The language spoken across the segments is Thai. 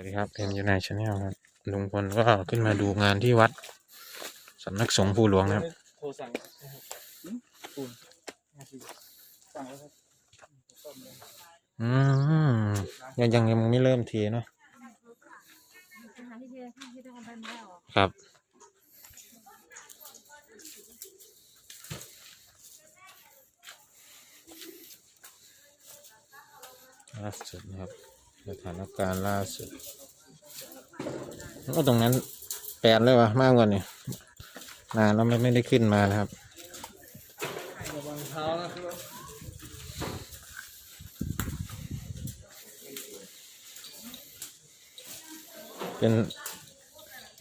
วัสดีครับเอ็มยูไนชาแนลครับลุงพลก็ขึ้นมาดูงานที่วัดสำนักสงฆ์ภูหลวงนะครับโทรสั่งนะครับหืมปูนห้าสิบสั่งแล้วครับต้มเลยอืมยังยังยังไม่เริ่มทีเนาะหาที่เชื่อที่ต้องเอาใบไม้ออกครับ ล่าสุดนะครับ สถานการณ์ล่าสุดก็ตรงนั้นแปดเลยวะมากกว่านี่นานแล้วไม่ไม่ได้ขึ้นมานะครับระวังเท้านะครับเป็น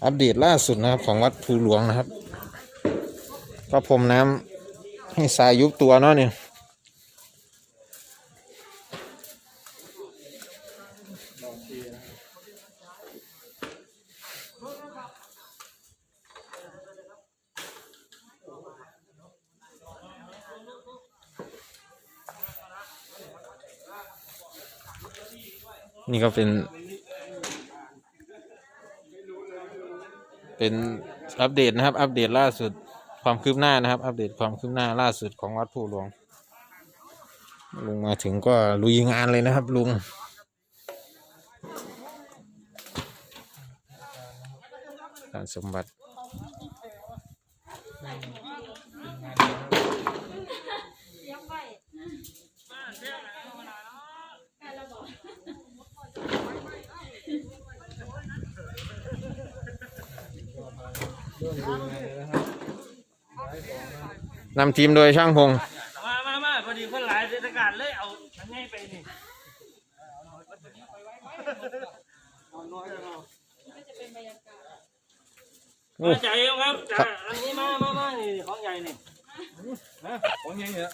อัปเดตล่าสุดนะครับ ของวัดภูหลวงนะครับ ก็พรมน้ำให้ทรายยุบตัวเนาะเนี่ย ลองทีนะนี่ก็เป็น เป็นอัปเดตนะครับ อัปเดตล่าสุดความคืบหน้านะครับ อัปเดตความคืบหน้าล่าสุดของวัดภูหลวงลุงมาถึงก็ลุยงานเลยนะครับลุง การสมบัติน้ำทีมโดยช่างพงมามามาพอดีคนหลายเทศกาลเลยเอาอันนี้ไปนี่เอาน้อยแล้วเรา ก็จะเป็นบรรยากาศ โอ้ มาใจายเอาครับจ้ะอันนี้มามามานี่ของใหญ่นี่ฮะของยังเนี่ย